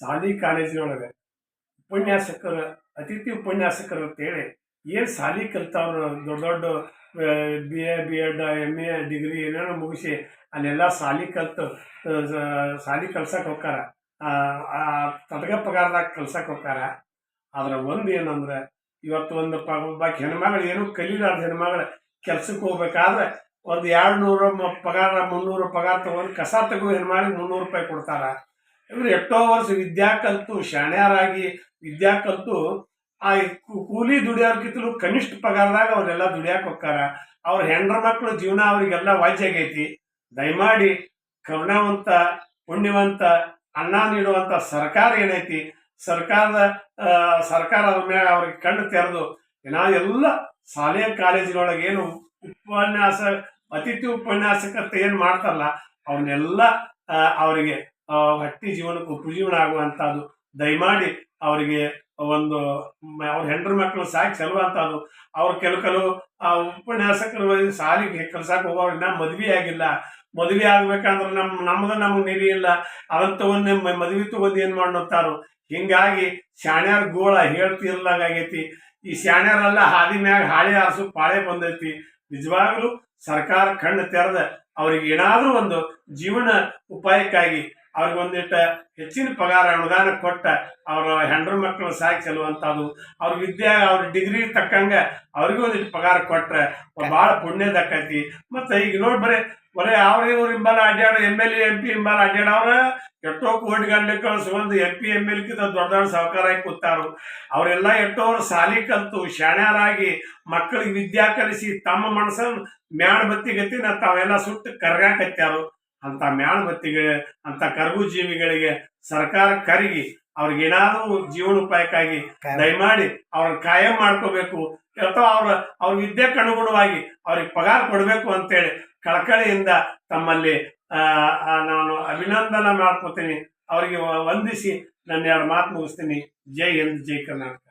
ಶಾಲಿ ಕಾಲೇಜಿನೊಳಗೆ ಉಪನ್ಯಾಸಕರು, ಅತಿಥಿ ಉಪನ್ಯಾಸಕರು ಅಂತೇಳಿ ಏನು ಸಾಲಿ ಕಲ್ತಾವ್ರು ದೊಡ್ಡ ದೊಡ್ಡ B A B Ed M A degree ಏನೇನೋ ಮುಗಿಸಿ ಅಲ್ಲೆಲ್ಲ ಸಾಲಿ ಕಲ್ತು ಸಾಲಿ ಕಲ್ಸಕ್ಕೆ ಹೋಗ್ತಾರ ತಟಗ ಪಗಾರದಾಗ ಕಲ್ಸಕ್ಕೆ ಹೋಗ್ತಾರ ಆದ್ರೆ ಒಂದು ಏನಂದ್ರೆ ಇವತ್ತು ಒಂದು ಒಬ್ಬಾಕಿ ಹೆಣ್ಮಗಳು ಏನು ಕಲೀಲಾರ್ದ ಹೆಣ್ಮಗಳು ಕೆಲ್ಸಕ್ಕೆ ಹೋಗ್ಬೇಕಾದ್ರೆ ಒಂದು ಎರಡು ನೂರು ಪಗಾರ, ಮುನ್ನೂರು ಪಗಾರ ತಗೊಂಡು ಕಸ ತಗೋ ಹೆಣ್ಮಗಳಿಗೆ ಮುನ್ನೂರು ರೂಪಾಯಿ ಕೊಡ್ತಾರ. ಇವ್ರು ಎಷ್ಟೋ ವರ್ಷ ವಿದ್ಯಾ ಕಲ್ತು, ಶಾಣ್ಯಾರಾಗಿ ವಿದ್ಯಾ ಕಲ್ತು, ಆ ಕೂಲಿ ದುಡಿಯೋರ್ಕಿಂತಲೂ ಕನಿಷ್ಠ ಪಗಾರದಾಗ ಅವರೆಲ್ಲ ದುಡಿಯಾಕೆ ಹೋಗ್ತಾರ. ಅವ್ರ ಹೆಂಡ್ರ ಮಕ್ಕಳು ಜೀವನ ಅವರಿಗೆಲ್ಲ ವಾಜ್ಯಾಗೈತಿ ದಯಮಾಡಿ ಕರುಣಾವಂತ, ಪುಣ್ಯವಂತ, ಅನ್ನ ನೀಡುವಂತ ಸರ್ಕಾರ ಏನೈತಿ? ಸರ್ಕಾರದ ಸರ್ಕಾರ ಅದ್ರ ಮ್ಯಾಗ ಅವ್ರಿಗೆ ಕಣ್ಣು ತೆರೆದು ನಾವು ಎಲ್ಲ ಶಾಲೆ ಕಾಲೇಜಿನೊಳಗೆ ಏನು ಉಪನ್ಯಾಸ, ಅತಿಥಿ ಉಪನ್ಯಾಸಕರ್ತ ಏನು ಮಾಡ್ತಾರಲ್ಲ ಅವನ್ನೆಲ್ಲ ಅವರಿಗೆ ಹಟ್ಟಿ ಜೀವನಕ್ಕೆ ಉಪಜೀವನ ಆಗುವಂಥದ್ದು ದಯಮಾಡಿ ಅವರಿಗೆ ಒಂದು ಅವ್ರ ಹೆಂಡ್ರ ಮಕ್ಕಳು ಸಾಕಿ ಚಲುವಂಥದ್ದು ಅವ್ರ ಕೆಲವು ಕೆಲವು ಆ ಉಪನ್ಯಾಸಕರು ಸಾಲಿಗೆ ಕೆಲಸಕ್ಕೆ ಹೋಗೋರು ಇನ್ನ ಮದುವೆ ಆಗಿಲ್ಲ. ಮದುವೆ ಆಗ್ಬೇಕಂದ್ರೆ ನಮ್ಮ ನಮ್ದು ನಮ್ಗೆ ನಿರಿ ಇಲ್ಲ. ಅದನ್ನ ಮದ್ವೆ ತಗೊಂಡು ಏನು ಮಾಡ್ತಾರು ಹಿಂಗಾಗಿ ಶಾಣ್ಯಾರ ಗೋಳ ಹೇಳ್ತಿರ್ಲಾಗೈತಿ ಈ ಶಾಣ್ಯಾರೆಲ್ಲ ಹಾದಿ ಮ್ಯಾಗ ಹಾಳೆ ಹಾಸು ಪಾಳೆ ಬಂದೈತಿ. ನಿಜವಾಗ್ಲೂ ಸರ್ಕಾರ ಕಣ್ಣು ತೆರೆದ ಅವ್ರಿಗೆ ಏನಾದರೂ ಒಂದು ಜೀವನ ಉಪಾಯಕ್ಕಾಗಿ ಅವ್ರಿಗೆ ಒಂದಿಟ್ಟು ಹೆಚ್ಚಿನ ಪಗಾರ, ಅನುದಾನ ಕೊಟ್ಟ ಅವರ ಹೆಂಡ್ರ ಮಕ್ಕಳು ಸಾಕಿ ಚೆಲ್ಲುವಂಥದ್ದು ಅವ್ರ ವಿದ್ಯೆ ಅವ್ರ ಡಿಗ್ರಿ ತಕ್ಕಂಗ ಅವ್ರಿಗೂ ಒಂದಿಟ್ಟು ಪಗಾರ ಕೊಟ್ಟರೆ ಭಾಳ ಪುಣ್ಯದಕ್ಕೈತಿ ಮತ್ತೆ ಈಗ ನೋಡಿ ಬರೀ ಬರೀ ಅವ್ರ ಇವ್ರ ಹಿಂಬಾಲ ಅಡ್ಡಾಡ M L A M P ಹಿಂಬಾಲ ಅಡ್ಡಾಡವ್ರ ಎಷ್ಟೋ ಕೋಟಿ ಗಂಟೆ ಕಳಿಸ್ಕೊಂಡು ಎಂ ಪಿ ಎಂ ಎಲ್ ಕಿಂತ ದೊಡ್ಡ ದೊಡ್ಡ ಸಹಕಾರಾಗಿ ಕೂತಾರು. ಅವರೆಲ್ಲ ಎಷ್ಟೋರು ಸಾಲಿ ಕಲ್ತು ಶಾಣ್ಯಾರಾಗಿ ಮಕ್ಕಳಿಗೆ ವಿದ್ಯಾ ಕಲಿಸಿ ತಮ್ಮ ಮನಸ್ಸನ್ನು ಮ್ಯಾಣ ಬತ್ತಿಗತ್ತಿನ ತಾವೆಲ್ಲ ಸುಟ್ಟು ಕರಗಾಕತ್ಯಾರು. ಅಂತ ಮ್ಯಾಣ ಬತ್ತಿಗೆ ಅಂತ ಕರಗು ಜೀವಿಗಳಿಗೆ ಸರ್ಕಾರ ಕರಗಿ ಅವ್ರಿಗೆ ಏನಾದರೂ ಜೀವನೋಪಾಯಕ್ಕಾಗಿ ದಯಮಾಡಿ ಅವ್ರನ್ನ ಕಾಯಂ ಮಾಡ್ಕೋಬೇಕು. ಅಥವಾ ಅವ್ರ ಅವ್ರ ವಿದ್ಯೆಗೆ ಅನುಗುಣವಾಗಿ ಅವ್ರಿಗೆ ಪಗಾರ ಕೊಡಬೇಕು ಅಂತೇಳಿ ಕಳಕಳಿಯಿಂದ ತಮ್ಮಲ್ಲಿ ನಾನು ಅಭಿನಂದನೆ ಮಾಡ್ಕೋತೀನಿ. ಅವರಿಗೆ ವಂದಿಸಿ ನನ್ನ ಎರಡು ಮಾತು ಮುಗಿಸ್ತೀನಿ. ಜೈ ಹಿಂದ್, ಜೈ ಕರ್ನಾಟಕ.